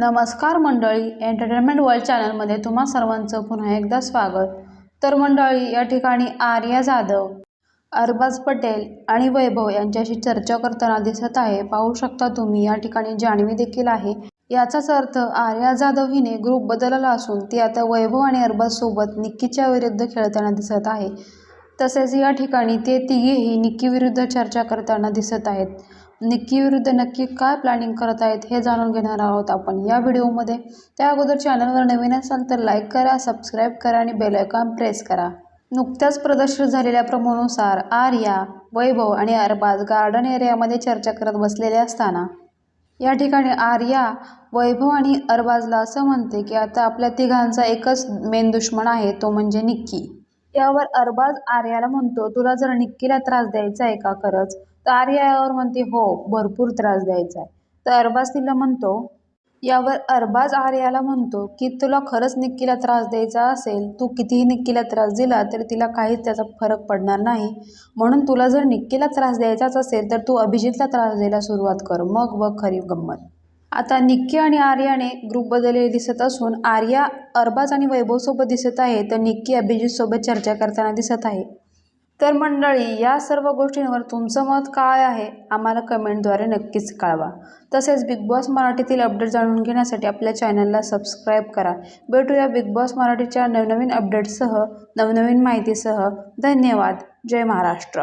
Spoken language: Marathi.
नमस्कार मंडळी एंटरटेनमेंट वर्ल्ड चॅनलमध्ये तुम्हा सर्वांचं पुन्हा एकदा स्वागत. तर मंडळी या ठिकाणी आर्या जाधव अरबाज पटेल आणि वैभव यांच्याशी चर्चा करताना दिसत आहे. पाहू शकता तुम्ही या ठिकाणी जाणवी देखील आहे. याचाच अर्थ आर्या जाधव हिने ग्रुप बदलला असून ती आता वैभव आणि अरबाज सोबत निक्कीच्या विरुद्ध खेळताना दिसत आहे. तसेच या ठिकाणी ते तिघेही निक्की विरुद्ध चर्चा करताना दिसत आहेत. निक्की विरुद्ध नक्की काय प्लॅनिंग करत आहेत हे जाणून घेणार आहोत आपण या व्हिडिओमध्ये. त्या अगोदर चॅनलवर नवीन असाल तर लाईक करा सबस्क्राईब करा आणि बेल आयकॉन प्रेस करा. नुकत्याच प्रदर्शित झालेल्या प्रमोनुसार आर्या वैभव आणि अरबाज गार्डन एरियामध्ये चर्चा करत बसलेले असताना या ठिकाणी आर्या वैभव आणि अरबाजला असं म्हणते की आता आपल्या तिघांचा एकच मेन दुश्मन आहे तो म्हणजे निक्की. यावर अरबाज आर्याला म्हणतो तुला जर निक्कीला त्रास द्यायचा आहे का खरंच? तर आर्या यावर म्हणते हो भरपूर त्रास द्यायचा आहे. तर अरबाज तिला म्हणतो यावर अरबाज आर्याला म्हणतो की तुला खरंच निक्कीला त्रास द्यायचा असेल तू कितीही निक्कीला त्रास दिला तरी तिला काहीच त्याचा फरक पडणार नाही. म्हणून तुला जर निक्कीला त्रास द्यायचाच असेल तर तू अभिजितला त्रास द्यायला सुरुवात कर. मग बघ खरी गंमत. आता निक्की आणि आर्याने ग्रुप बदललेले दिसत असून आर्या अरबाज आणि वैभवसोबत दिसत आहे तर निक्की अभिजितसोबत चर्चा करताना दिसत आहे. तर मंडळी या सर्व गोष्टींवर तुमचं मत काय आहे? आम्हाला कमेंटद्वारे नक्कीच कळवा. तसेच बिग बॉस मराठीतील अपडेट जाणून घेण्यासाठी आपल्या चॅनलला सबस्क्राईब करा. भेटूया बिग बॉस मराठीच्या नवनवीन अपडेट्ससह नवनवीन माहितीसह. धन्यवाद. जय महाराष्ट्र.